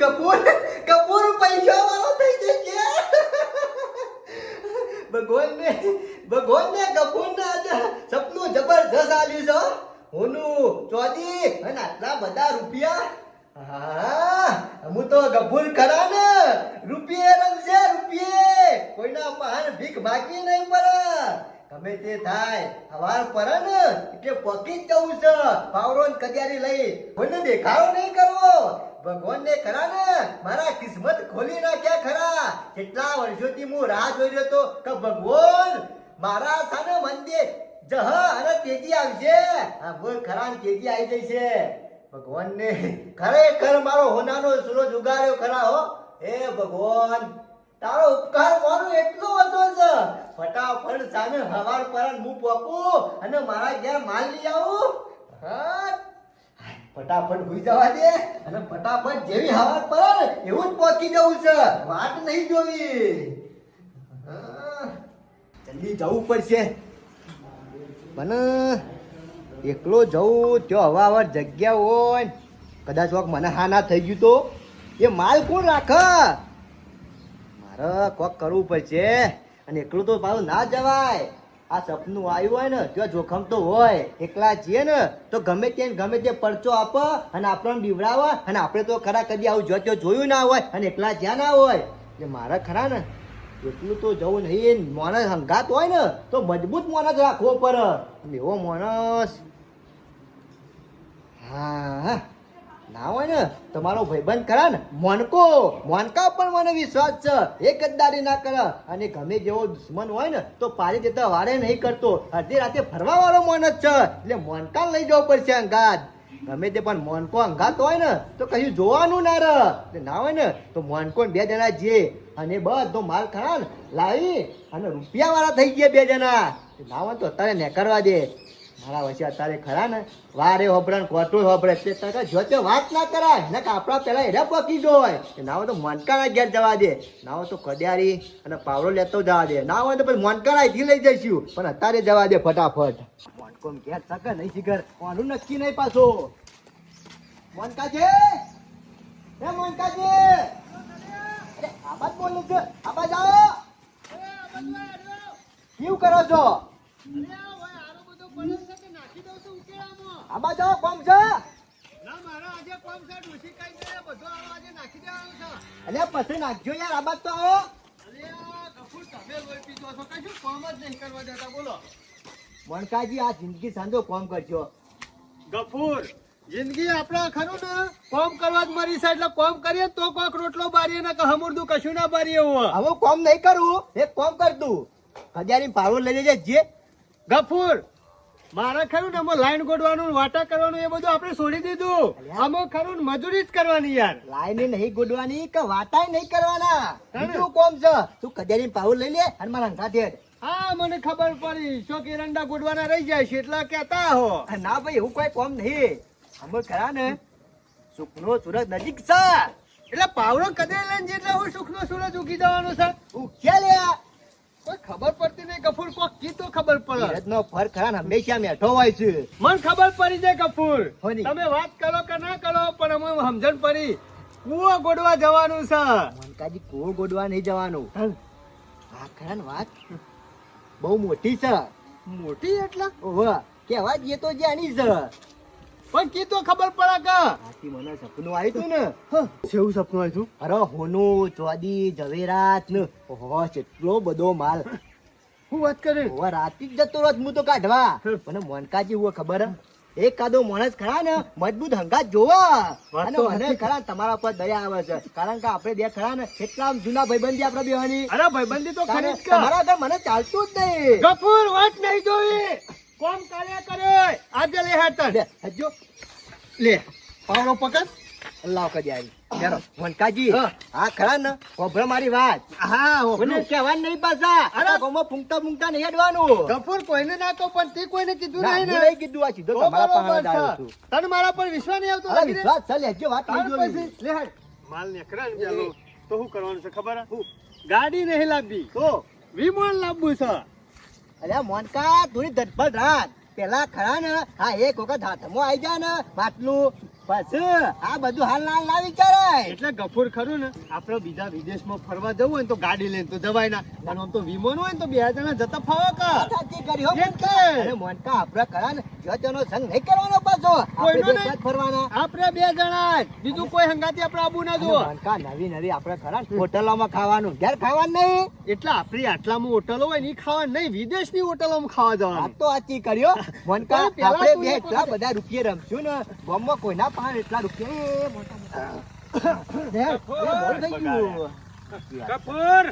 કપૂર કપૂર પૈસા વાળો થઈ જશે. ભગવાનને ભગવાનને કપૂરને આજે સપનું જબરજસ્ત આલ્યું છે. હોનું, ચોદી અને આટલા બધા રૂપિયા. હા, હું તો ગભૂર ખરા ને રૂપિયે રમશે, રૂપિયે. કોઈના પાન ભીખ બાકી નહીં પડે. ગમે તે થાય. હવાર પર ને એટલે પકી જ જવું છે. પાવરો કજારી લઈ કોઈને દેખાડો નહીં કરવો. ભગવાનને ખરા ને મારા કિસ્મત ખોલી નાખ્યા ખરા. કેટલા વર્ષોથી હું રાહ જોઈ રહ્યો હતો કે ભગવાન મારા સામે મંદિર જહ અને તેજી આવશે. હા બોલ ખરા ને તેજી આવી જશે ભગવાનને ખરેખર મારો હોનાનો સૂરજ ઉગાડ્યો ખરા હો. એ ભગવાન, તારો ઉપકાર મારો એટલો હતો છે. ફટાફટ સામે હવાર પર હું પોકું અને મારા ઘેર માલ લઈ આવું. ફટાફટ ભૂઈ જવા દે. અને ફટાફટ જેવી હવાર પર એવું જ પહોંચી જવું છે. વાટ નહીં જોવી. જલ્દી જવું પડશે. મને એકલો જવું ત્યાં હવા હવાર જગ્યા હોય કદાચ કોક મને હા ના થઈ ગયું તો. એ માલ કોણ રાખે? મારે કોક કરવું પડશે. અને એકલું તો પાછું ના જવાય. આ સપનું આવ્યું હોય ને, ત્યાં જોખમ તો હોય. એકલા છીએ ને, તો ગમે તેને ગમે તે પરચો આપે અને આપણને બીવડાવો અને આપણે તો ખરા કદી આવું જો ત્યાં જોયું ના હોય અને એકલા જ્યાં ના હોય. એટલે મારે ખરા ને એટલું તો જવું નહીં. માણસ હંગાત હોય ને, તો મજબૂત માણસ રાખવો પડે. એવો માણસ, હા હા. ના હોય ને, તમારો ભાઈબંધ ખરા ને, મોનકો, મોનકા પણ મને વિશ્વાસ છે. એ ગદ્દારી ના કરે. અને ગમે જેવો દુશ્મન હોય ને, તો પારી જતા વારે નહીં કરતો. અડધી રાતે ફરવા વાળો માણસ છે. એટલે મોનકા લઈ જવો પડશે અંગાત. ગમે તે પણ મોનકો અંગાત હોય ને, તો કશું જોવાનું ના રહે. ના હોય ને, તો મોનકો બે જણા જે અને બધો માલ ખરા ને, લાવી અને રૂપિયા વાળા થઈ ગયા બે જણા. ના હોય તો અત્યારે નેકરવા દે. મારા વચ્ચે અત્યારે ખરા ને? વારે હોબળે કોટું હોબળે તે ટકા જો તે વાત ના કરાય ને આપણા પેલા એડા પકી જોય કે ના હોય તો મોનકાના ઘેર જવા દે. ના હોય તો કડિયારી અને પાવડો લેતો જવા દે. ના હોય તો પછી મોનકાના અહીંથી લઈ જઈશું. પણ અત્યારે જવા દે ફટાફટ. મોનકોમ ઘેર તકે નહીં શીખર? કોનું નક્કી નહીં પાછો? મોનકાજી? હે મોનકાજી? અરે આબાદ બોલું છે. આબાદ આવો. કેવું કરો છો? આબાદ આવો કોમ છે. અલે પછી નાખજો યાર તો આવો. મોનકાજી આ જિંદગી સાંજો કોમ કરજો. ગફૂર જિંદગી આપણે ખરું ને? કોમ કરવા જ મરી છે એટલે કોમ કરીએ તો કોક રોટલો બારીએ ને હમુરદું કશું ના બારીએ હવે કોમ નહીં કરું એક કોમ કર તું. કજારી પાવર લઈ જજે જે. ગફૂર મારે ખરું ને લાઈન ગોડવાનું વાટા કરવાનું એ બધું આપણે છોડી દીધું. આમાં ખરું ને મજૂરી જ કરવાની યાર. લાઈને નહીં ગોડવાની કે વાતાય નહીં કરવાના. બીજું કોમ છે. તું કજારી પાવર લઈ લે અને મારા સાથે હા મને ખબર પડી. શો એરંડા ગોડવાના રહી જાય છે એટલા કહેતા હો. ના ભાઈ હું કોઈ કોમ નહીં. અમે ખરા ને સુખનો સુરત નજીક છે. એટલે પાવડો કદે લઈને જેટલે હું સુખનો સુરત ઉગી જવાનો છે. તું ક્યાં લે કોઈ ખબર પડતી નહીં કપૂર કોક કી તો ખબર પડે. સુરતનો ફર ખરા હંમેશા મેઠો હોય છે. મન ખબર પડી જાય કપૂર તમે વાત કરો કે ના કરો પણ અમે સમજણ પડી. કુવો ગોડવા જવાનું છે. મનકાજી કુવો ગોડવા નહીં જવાનું. આ ખરા વાત? બહુ મોટી છે. મોટી એટલે? ઓહો કેવા જઈએ તો જાણી છે. પણ કીધું ખબર પડે કે? આથી મને સપનું આવ્યું તું ને. કેવું સપનું આવ્યું અરે હોનો ચોદી જવેરાત ને. ઓહો કેટલો બધો માલ. હું વાત કરે? ઓહો રાતી જ જતો રહ હું તો કાઢવા. મને મોનકાજી હું ખબર એક કાદો માણસ ખરા ને મજબૂત હંગાત જોવા. અને મને ખરા તમારા પર દયા આવે છે. કારણ કે આપણે બે ખરા ને કેટલા આમ જૂના ભાઈબંધી આપણે બેવાની અરે ભાઈબંધી તો ખરી તમારા મને ચાલતું જ નહીં. ગફૂર વાત નહીં જોઈ. કોમ કાલે કરે? આજે લે હાથ લે હજો લે પાવડો પકડ. અલ્લાહ કદી ચાલો મોનકાજી હા. ખરા ને? ખબર મારી વાત. હા મને કહેવાનું નહીં પાછા. અરે. અરે ફૂંકતા ફૂંકતા નહીં અડવાનું કપૂર કોઈને ના તો પણ તે કોઈને કીધું નહીં ને. નહીં કીધું આ સીધો તમારા પાસે આવ્યો છું. તને મારા પર વિશ્વાસ નહીં આવતો? વિશ્વાસ છે લેજો વાત નહીં લે હાડ. માલ નીકળે ને પેલો. તો શું કરવાનું છે ખબર? હું? ગાડી નહીં લાવવી તો? વિમાન લાવવું છે. અલ્યા મોનકા થોડી ધડપડ રાત પેલા ખરા ને હા એક વખત હાથમાં આવી જાય ને માટલું. બસ આ બધું હાલ ના ના વિચારાય. એટલે ગફુર ખરું ને આપણે બીજા વિદેશમાં ફરવા જવું હોય ને તો ગાડી લઈને તો જવાય ના. અને આમ તો વિમાન હોય ને તો બે જણા જતા ફાવો કા? કરી હો મોનકા. આપણે ખરા ને જો તેનો સંગ નહીં કરવાનો પાછો કોઈનો નહીં. ફરવાના આપણે બે જણા બીજું કોઈ હંગાતી આપણે આબુ ના અને જુઓ નવી નવી આપણે ખરા હોટલોમાં ખાવાનું. ઘેર ખાવાનું નહીં. એટલે આપણી આટલામાં હોટલો હોય નહીં ઈ ખાવા નહીં. વિદેશની હોટલોમાં ખાવા જવાનું. તો સાચી કર્યો મોનકા આપણે બે એટલા બધા રૂપિયા રમશું ને કોઈના પાસે એટલા રૂપિયા? મોટા. કપૂર!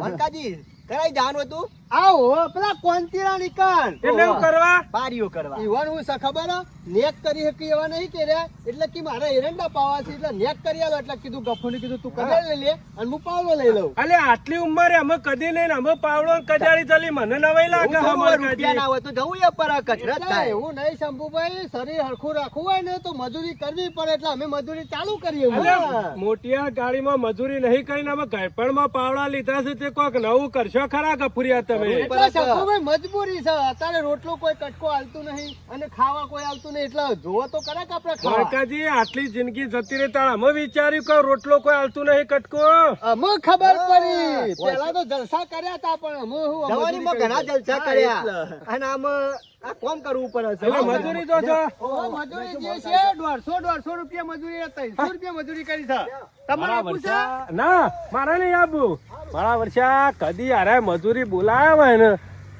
મોનકાજી કરાઈ જવાનું હતું? આવો પેલા કોંતીરા નિકાન એટલે હું કરવા? પારીઓ કરવા. ઈવન હું છે ખબર નેક કરી હકી એવા નહીં કે રે. એટલે કે મારા એરંડા પાવા છે એટલે નેક કરી આલો એટલે કીધું ગફુને કીધું તું કદાચ લઈ લે અને હું પાવલો લઈ લઉં. અલે આટલી ઉંમરે અમે કદી નહીં ને અમે પાવડો ને કજાડી ચલી. મને નવાઈ લાગે હું રૂપિયા ના હોય તો જવું એ પર કચરત થાય. એવું નહીં શંભુભાઈ શરીર હરખું રાખવું હોય ને તો મજૂરી કરવી પડે એટલે અમે મજૂરી ચાલુ કરીએ અલે મોટિયા ગાડીમાં મજૂરી નહીં કરીને અમે ઘરપણમાં પાવડા લીધા છે તે કોક નવું કરશો ખરા ગફુરિયા તમે? મજબૂરી છે. અત્યારે રોટલો કોઈ કટકો આલતું નહીં અને ખાવા કોઈ આલતું નહીં. એટલે જોવો તો કરે કે આપણે કાકાજી આટલી જિંદગી જતી રહી તાર અમે વિચાર્યું કે રોટલો કોઈ આલતું નહીં કટકો. અમે ખબર પડી. પેલા તો જલસા કર્યા હતા પણ અમે મજૂરી ઘણા જલસા કર્યા. અને આમ આ કોમ કરવું પડે છે. એટલે મજૂરી તો છો. મજૂરી જે છે 150 150 રૂપિયા મજૂરી ત્રણસો રૂપિયા મજૂરી કરી છે? તમારા મારા આપવું છે? વર્ષા ના મારા નહીં આબુ મારા વર્ષા કદી અરે મજૂરી બોલાયા હોય ને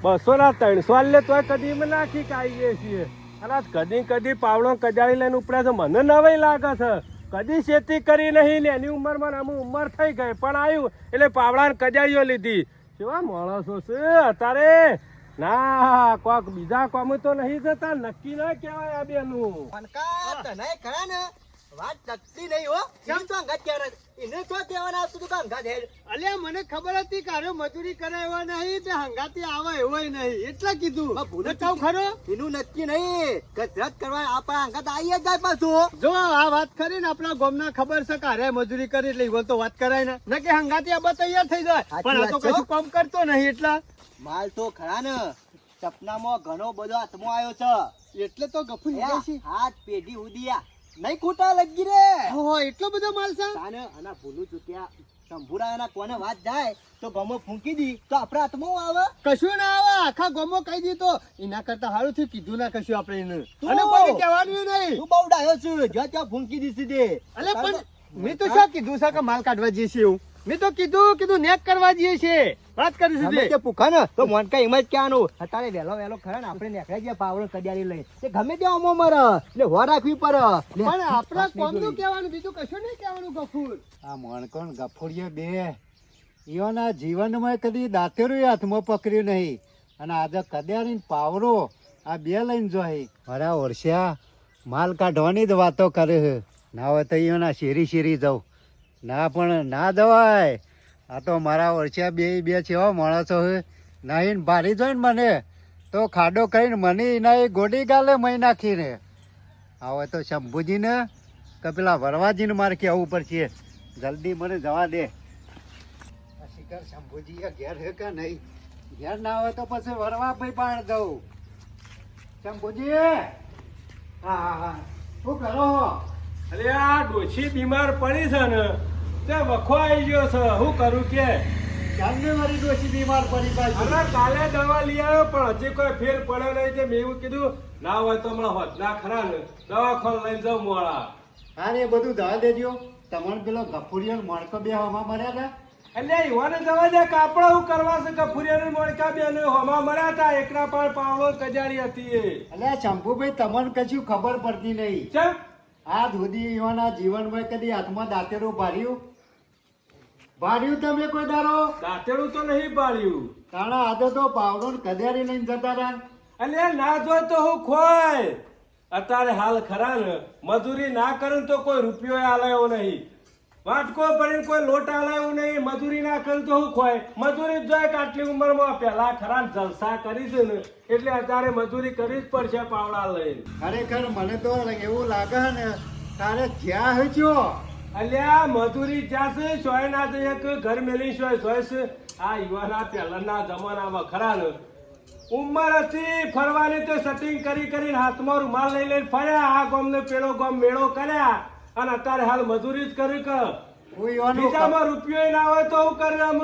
બસો ના ત્રણસો લે તોય કદી અમે નાખી કાઢીએ છીએ. અને કદી કદી પાવડો કજાડી લઈને ઉપડે છે. મને નવાઈ લાગે છે. કદી ખેતી કરી નહીં ને એની ઉંમરમાં અમુક ઉંમર થઈ ગઈ. પણ આવ્યું એટલે પાવડા ને કજાડીઓ લીધી. કેવા માણસો છે અત્યારે. ના કોક બીજા કોમ તો નહીં જતા. નક્કી ના કહેવાય આ બેનું. મનકા તને ખરા ને? વાત ટકતી નહીં હો. કેમ? તો અંગાત ક્યારે એને તો કહેવાના આવતું હતું કે અંગાત હેડ. મને ખબર હતી કે મજૂરી કરે નહીં તે હંગાતી આવે એવાય નહીં. એટલે કીધું. ભૂલ જ ખરો. એનું નક્કી નહીં. કસરત કરવા આપણા અંગાત આવી જ જાય પાછું. જો આ વાત કરી ને આપણા ગામના ખબર છે કારે મજૂરી કરી એટલે તો વાત કરાય ને. ન કે હંગાતી આબા તૈયાર થઈ જાય. પણ આ તો. કશું કામ કરતો નહીં એટલા. માલ તો ખરા ને. સપનામાં ઘણો બધો હાથમાં આવ્યો છે. એટલે તો ગફુ છે. હાથ પેઢી ઉદિયા. નહીં ખૂટા લગી રે. હો એટલો બધો માલ છે? તાને આના ભૂલું ચૂક્યા શંભુરાયના કોને વાત જાય તો ગમો ફૂંકી દી તો આપણા હાથમાં આવે. કશું ના આવે. આખા ગમો કહી દીધો એના કરતા સારું થયું કીધું ના કશું આપણે એને. અને કોઈ કહેવાનું નહીં. તું બહુ ડાયો છું. જ્યાં ત્યાં ફૂંકી દીધી દે અલે પણ મેં તો શું કીધું છે કે માલ કાઢવા જઈશું એવું? મેં તો કીધું કીધું નેક કરવા જઈએ છીએ વાત કરી છે તે પૂખા ને તો મોનકા એમ જ ક્યાંનું અત્યારે વહેલો વહેલો ખરા ને આપણે નેકડા ગયા પાવડો કડિયારી લઈ તે ગમે ત્યાં અમો મર એટલે હો રાખવી પડે. પણ આપણા કોમનું કહેવાનું બીજું કશું નહીં કહેવાનું ગફુર. આ મોણકોણ ગફુરીએ બે. ઈઓના જીવનમાં કદી દાંતેરું હાથમાં પકડ્યું નહીં. અને આજે કડિયારી પાવડો આ બે લઈને જોઈ. મારા વર્ષા માલ કાઢવાની જ વાતો કરે છે. ના હોય તો ઈઓના શેરી શેરી જાઉં. ના, પણ ના દવાય આ તો મારા વર્ષા બે બે છેવા માણસો નાહીને ભારી જોઈને મને. તો ખાડો કરીને મને એ ગોડી ગાલે મહી નાખીને. આવે તો શંભુજીને કે પેલા વરવાજીને મારે કહેવું પડશે. જલ્દી મને જવા દે. આ શિખર શંભુજી ઘેર છે કે નહીં? ઘેર ના હોય તો પછી વરવા ભાઈ પાણ જવું. શંભુજી! હા હા હા. શું કરો અરે આ ડોશી બીમાર પડી છે ને. તે વખો આવી ગયો છે. શું કરું કે? ચાંદને મારી ડોશી બીમાર પડી પાછી. અરે કાલે દવા લઈ આવ્યો પણ હજી કોઈ ફેર પડ્યો નહીં તે મેં એવું કીધું ના હોય તો હમણાં હોત. ના ખરા ને? દવાખાને લઈને જાઉં મોડા. હા ને બધું દવા દેજો. તમને પેલો ગફુરિયલ મણકો બે હમા મર્યા હતા? એટલે યુવાને જવા દે કાપડા હું કરવા છે? કે મણકા મોડકા બેન હોમા મળ્યા હતા. એકના પર પાવડો કજારી હતી એ. એટલે શંભુભાઈ તમને કશું ખબર પડતી નહીં. ચમ? આ ધોધી યુવાના જીવનમાં કદી હાથમાં દાંતેરું ભાર્યું? ભાર્યું તમે કોઈ દારો દાંતેડું તો નહીં પાડ્યું તાણા આજે તો પાવડો ને કદ્યારી લઈને જતા રહ્યા અલે ના જોય તો હું ખોય. અત્યારે હાલ ખરા ને મજૂરી ના કરે તો કોઈ રૂપિયો આલાયો નહીં. વાટકો પડીને કોઈ લોટ આલાયો નહીં મજૂરી ના કરે તો હું ખોય. મજૂરી જોઈએ કે આટલી ઉંમરમાં પેલા ખરા જલસા કરી છે ને એટલે અત્યારે મજૂરી કરવી જ પડશે પાવડા લઈને. ખરેખર મને તો એવું લાગે ને તારે જ્યાં હચ્યો અલ્યા મજૂરી જ્યાં સોય ના તો એક ઘર મેલી સોય સોય આ યુવાના પહેલાના જમાનામાં ખરા ને. ઉંમર હતી ફરવાની તો સેટિંગ કરી કરીને હાથમાં રૂમાલ લઈ લઈને ફર્યા. આ ગામ ને પેલો ગામ મેળો કર્યા. અને અત્યારે હાલ મજૂરી જ કરી કે બીજામાં રૂપિયો ના હોય તો હું કરે આમ.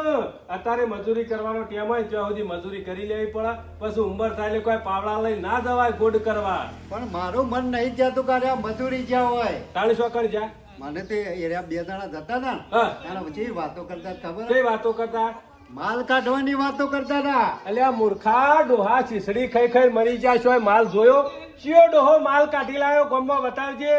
અત્યારે મજૂરી કરવાનો ટેમ હોય ત્યાં સુધી મજૂરી કરી લેવી પડે. પછી ઉંમર થાય એટલે કોઈ પાવડા લઈ ના જવાય ગોડ કરવા. પણ મારું મન નહીં જતું કરે મજૂરી જ્યાં હોય. ચાલીસો શું કરી જા. મને તે એરિયા બે દાણા જતા હતા એના પછી વાતો કરતા ખબર? કઈ વાતો કરતા? માલ કાઢવાની વાતો કરતા હતા. અલ્યા મૂર્ખા ડોહા છીસડી ખાઈ ખાઈ મરી જાય છો માલ જોયો? ચિયો ડોહો માલ કાઢી લાયો? ગમમાં બતાવજે.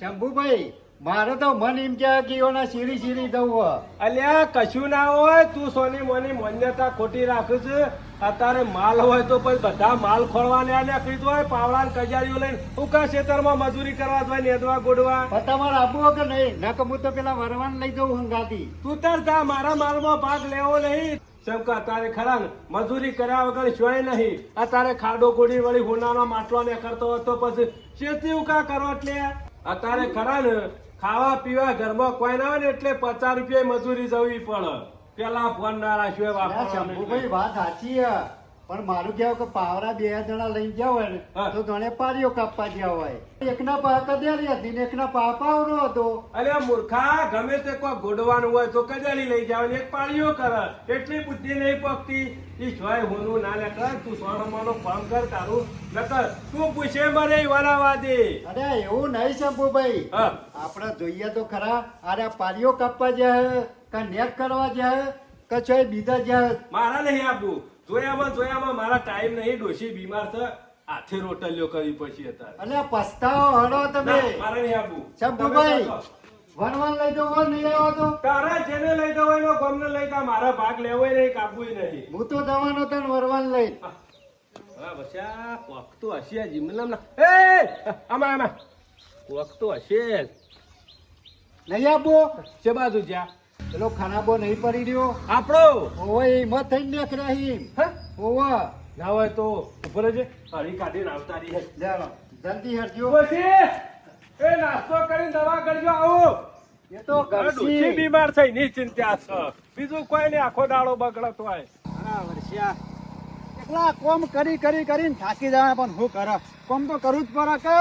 શંભુભાઈ મારે તો મન એમ કે કે સીડી શીરી જવું અલ્યા કશું ના હોય તું સોની મોની માન્યતા ખોટી રાખું છે અત્યારે માલ હોય તો પછી બધા માલ ખોળવાને આ નીકળી હોય પાવડા ને કજારીઓ લઈને ઉકા ખેતરમાં મજૂરી કરવા જાય નેદવા ગોડવા. તમારે આપવો કે નહીં? ના હું તો પેલા વરવાન લઈ જવું હંગાતી તું તાર તા મારા માલમાં ભાગ લેવો નહીં. જેમ તારે અત્યારે ખરા ને મજૂરી કર્યા વગર શોય નહીં. અત્યારે ખાડો ગોડી વળી હોનાનો માટલો ને કરતો હતો પછી શેતી ઉકા કરો એટલે? અત્યારે ખરા ને ખાવા પીવા ઘરમાં કોઈ ના હોય ને એટલે પચાસ રૂપિયા મજૂરી જવી પડે. પેલા ફોન ના રાખ્યો શંભુભાઈ વાત સાચી હે પણ મારું કહેવું કે પાવડા બે જણા લઈ ગયા હોય ને હા. તો ઘણે પારીઓ કાપવા ગયા હોય. એકના પા કદ્યારી હતી ને એકના પા પાવરો હતો. અરે મૂર્ખા ગમે તે કોઈ ગોડવાનું હોય તો કજારી લઈ જાવ ને એક પાળીઓ કરે. એટલી બુદ્ધિ નહીં પકતી ઈ જોય હોનું ના લે કર તું સોરમાનો ફોન કર તારું. નકર તું પૂછે મરે વાલા વાદે. અરે એવું નહીં શંભુભાઈ. હા. આપણે જોઈએ તો ખરા અરે પારીઓ કાપવા જાય કે નેક કરવા જાય કે છે બીજા જાય મારા નહીં આપવું જોયામાં જોયામાં મારા ટાઈમ નહીં ડોશી બીમાર છે હાથે રોટલીઓ કરી પછી હતા અને પસ્તાવો હડો તમે. મારા નહીં આપવું કહો. વનવાન લઈ જવો નહીં આવ્યો તો. તારા જેને લઈ જવો એનો ગમને લઈ જા મારા ભાગ લેવો નહીં કાપવું નહીં. હું તો જવાનો તને વરવાન લઈ હા. બચ્ચા કોક તો હશે જીમલામ એ આમાં આમાં. કોક તો હશે જ. નહીં આપો. છે બાજુ જ્યાં. પેલો ખરાબો નહીં પડી રહ્યો. આપણો? ઓવે હિંમત થઈ નીકળ્યા હે? ઓવે. ના હોય તો ઉપર જ હળી કાઢીને આવતા રહી જાણો જલ્દી હરજો પછી એ નાસ્તો કરીને દવા કરજો આવો. એ તો ઘરસી બીમાર થઈ ની ચિંતા છે. બીજું કોઈ ને આખો દાડો બગડતો હોય. હા વર્ષિયા. એકલા કોમ કરી કરી કરીને થાકી જવાય પણ હું કર? કોમ તો કરું જ પડે કે?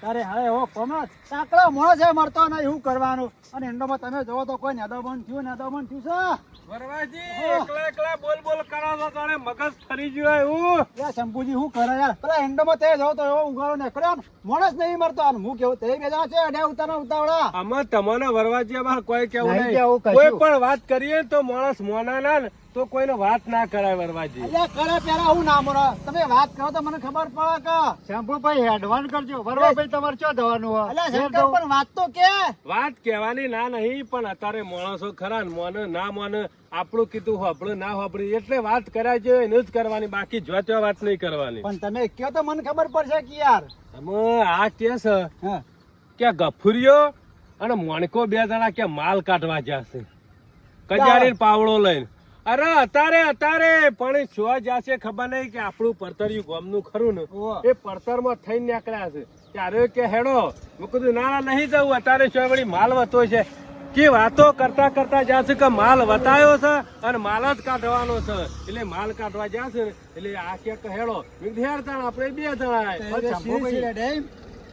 તારે હવે એવો કોમ? સાંકળો મોણો છે મળતો ને એવું કરવાનું? અને એન્ડોમાં તમે જોવો તો કોઈ નેદો બંધ થયું નેદો બંધ થયું વરવાજી એકલા એકલા બોલ બોલ કરો છો તારે મગજ ફરી ગયો એવું છે યાર શંભુજી શું કરે યાર? પેલા એન્ડોમાં તે જોવો તો એવો ઉગાડો નીકળ્યો ને મોણસ નહીં મળતો અને હું કેવું તે છે ઉતારના ઉતાવળા? આમાં તમને વરવાજી અમારે કોઈ કેવું નહીં કોઈ પણ વાત કરીએ તો માણસ મોના ને તો કોઈને વાત ના કરાય વરવાજી. અલ્યા કરે પેલા હું ના મોરો. તમે વાત કરો તો મને ખબર પડે કે. શંભુભાઈ હેડવાન કરજો. વરવાભાઈ તમારે ચો જવાનું હોય? શંકર પણ વાત તો કે. વાત કહેવાની ના નહીં પણ અત્યારે માણસો ખરા ને મોને ના મોને આપણું કીધું હોપડું ના હોપડું એટલે વાત કરાય છે એનું જ કરવાની બાકી જો ત્યાં વાત નહીં કરવાની. પણ તમે કયો તો મને ખબર પડશે કે યાર. અમે આ કે છે કે ગફુરિયો અને મોણકો બે જણા કે માલ કાઢવા જશે કજારી પાવડો લઈને. અરે અત્યારે અત્યારે પણ શું જશે ખબર નહીં કે આપણું પડતરિયું ગામનું ખરું ને. એ પડતરમાં થઈને નીકળ્યા છે. ત્યારે કે હેડો મેં કીધું ના ના નહીં જવું. અત્યારે શું વળી માલ વતો છે. કે વાતો કરતા કરતા જશે કે માલ વતાયો છે અને માલ જ કાઢવાનો છે. એટલે માલ કાઢવા જાશે એટલે આ કે હેડો મેં હેડ આપણે બે જણા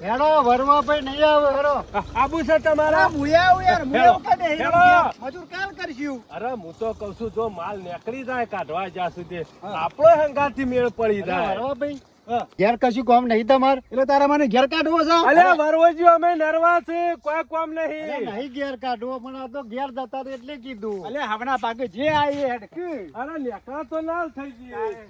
હેડો વરવાભાઈ નહીં આવે હેડો. આબુ છે તમારા? મુયા આવું યાર, મુયા હીરો હેલો. મજૂર કાલ કરશું. અરે હું તો કહું છું જો માલ નીકળી જાય કાઢવા જા સુધી આપણો હંગાથી મેળ પડી જાય. વરવાભાઈ ભાઈ. ઘેર કશું કામ નહીં તમારે એટલે તારા મને ઘેર કાઢવો છે? અલ્યા વરવજી અમે નરવા છે કોઈ કોમ અરે નહીં નહીં ઘેર કાઢવો પણ આ તો ઘેર જતા એટલે કીધું. અલે હમણાં પાકે જે આવી હેડ અરે નીકળા તો લાલ થઈ ગઈ.